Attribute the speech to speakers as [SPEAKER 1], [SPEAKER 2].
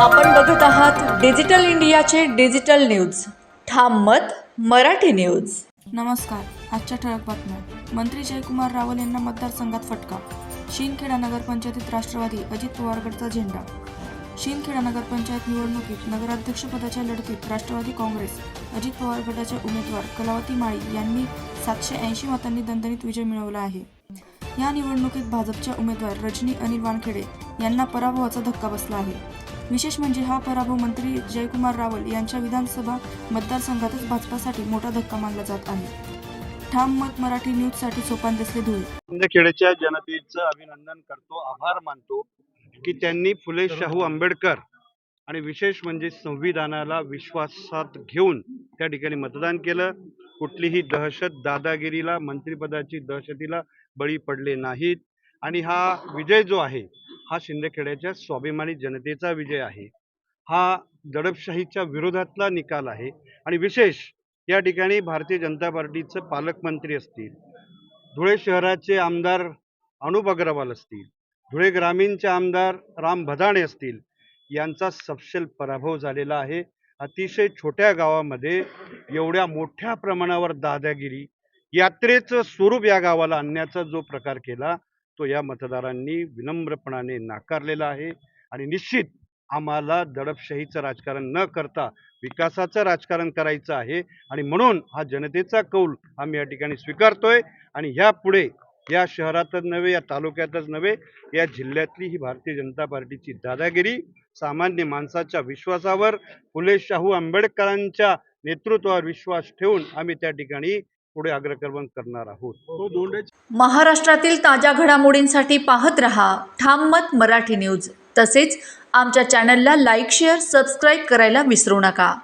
[SPEAKER 1] आपण बघत आहात डिजिटल इंडियाचे डिजिटल न्यूज. ठाम मत मराठी न्यूज.
[SPEAKER 2] नमस्कार आजच्या ठळक बातम्या. मंत्री जयकुमार रावल यांना मतदारसंघात फटका. शिंदखेडा नगरपंचायतीत राष्ट्रवादी अजित पवारगडचा झेंडा. शिंदखेडा नगरपंचायत निवडणुकीत नगराध्यक्षपदाच्या लढतीत राष्ट्रवादी काँग्रेस अजित पवार गटाचे उमेदवार कलावती माळी यांनी सातशे ऐंशी मतांनी दणदणीत विजय मिळवला आहे. या निवडणुकीत भाजपच्या उमेदवार रजनी अनिल वानखेडे यांना पराभवाचा धक्का बसला आहे. विशेष म्हणजे हा पराभव मंत्री जयकुमार रावल यांच्या विधानसभा मतदारसंघातच भाजपासाठी मोठा धक्का मानला जात आहे. ठाम मत मराठी न्यूजसाठी सोपान दिसले धुळे.
[SPEAKER 3] शिंदखेड्याच्या जनतेचं अभिनंदन करतो आभार मानतो की त्यांनी फुले शाहू आंबेडकर आणि विशेष म्हणजे संविधानाला विश्वासात घेऊन त्या ठिकाणी मतदान केलं. कुठलीही दहशत दादागिरीला मंत्रिपदाची दहशतीला बळी पडले नाहीत. आणि हा विजय जो आहे हा शिंदेखेड्याच्या स्वाभिमानी जनतेचा विजय आहे. हा दडपशाहीच्या विरोधातला निकाल आहे आणि विशेष या ठिकाणी भारतीय जनता पार्टीचं पालकमंत्री असतील धुळे शहराचे आमदार अनुप अग्रवाल असतील धुळे ग्रामीणचे आमदार राम भदाणे असतील यांचा सपशेल पराभव झालेला आहे. अतिशय छोट्या गावामध्ये एवढ्या मोठ्या प्रमाणावर दादागिरी यात्रेचं स्वरूप या गावाला आणण्याचा जो प्रकार केला तो या मतदारांनी विनम्रपणाने नाकारलेला आहे आणि निश्चित आम्हाला दडपशाहीचं राजकारण न करता विकासाचं राजकारण करायचं आहे आणि म्हणून हा जनतेचा कौल आम्ही या ठिकाणी स्वीकारतोय आणि ह्यापुढे या शहरातच नव्हे या तालुक्यातच नव्हे या जिल्ह्यातली ही भारतीय जनता पार्टीची दादागिरी सामान्य माणसाच्या विश्वासावर फुले शाहू आंबेडकरांच्या नेतृत्वावर विश्वास ठेवून आम्ही त्या ठिकाणी पुढे अग्रक्रमण करणार आहोत.
[SPEAKER 1] महाराष्ट्रातील ताज्या घडामोडींसाठी पाहत रहा ठाम मत मराठी न्यूज. तसेच आमच्या चॅनलला लाईक शेअर सबस्क्राईब करायला विसरू नका.